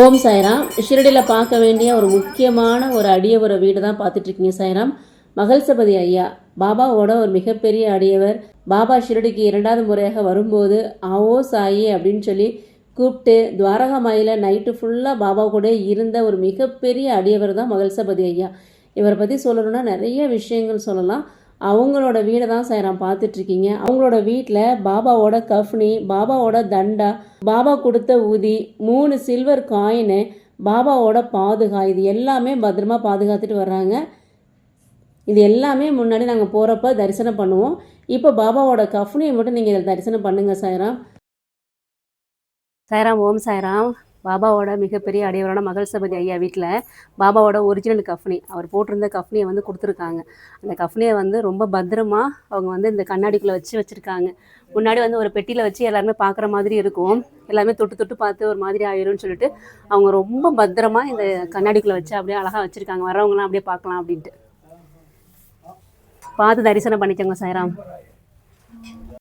ஓம் சாய்ராம். ஷிரடியில் பார்க்க வேண்டிய ஒரு முக்கியமான ஒரு அடியவர வீடு தான் பார்த்துட்ருக்கீங்க சாய்ராம். மகள்சபதி ஐயா. பாபாவோட ஒரு மிகப்பெரிய அடியவர். பாபா ஷிரடிக்கு இரண்டாவது முறையாக வரும்போது ஆவோ சாயி அப்படின்னு சொல்லி கூப்பிட்டு துவாரகா மாயில் நைட்டு ஃபுல்லாக பாபா கூட இருந்த ஒரு மிகப்பெரிய அடியவர் தான் மகள்சபதி ஐயா. இவரை பற்றி சொல்லணும்னா நிறைய விஷயங்கள் சொல்லலாம். அவங்களோட வீடை தான் சாய்ராம் பார்த்துட்ருக்கீங்க. அவங்களோட வீட்டில் பாபாவோட கஃப்னி பாபாவோட தண்டா பாபா கொடுத்த ஊதி மூணு சில்வர் காயினு பாபாவோட பாதுகா இது எல்லாமே பத்திரமா பாதுகாத்துட்டு வர்றாங்க. இது எல்லாமே முன்னாடி நாங்கள் போகிறப்ப தரிசனம் பண்ணுவோம். இப்போ பாபாவோட கஃப்னியை மட்டும் நீங்கள் இதில் தரிசனம் பண்ணுங்க சாய்ராம். சாய்ராம் ஓம் சாய்ராம். பாபாவோட மிகப்பெரிய அடையவரான மகள் சபதி ஐயா வீட்டில் பாபாவோட ஒரிஜினல் கஃப்னி. அவர் போட்டிருந்த கஃப்னியை வந்து கொடுத்துருக்காங்க. அந்த கஃப்னியை வந்து ரொம்ப பத்திரமா அவங்க வந்து இந்த கண்ணாடிக்குள்ளே வச்சு வச்சுருக்காங்க. முன்னாடி வந்து ஒரு பெட்டியில் வச்சு எல்லாருமே பார்க்குற மாதிரி இருக்கும். எல்லாருமே தொட்டு தொட்டு பார்த்து ஒரு மாதிரி ஆயிரும்னு சொல்லிட்டு அவங்க ரொம்ப பத்திரமா இந்த கண்ணாடிக்குள்ளே வச்சு அப்படியே அழகாக வச்சுருக்காங்க. வரவங்களாம் அப்படியே பார்க்கலாம் அப்படின்ட்டு. பார்த்து தரிசனம் பண்ணிக்கோங்க சாய்ராம்.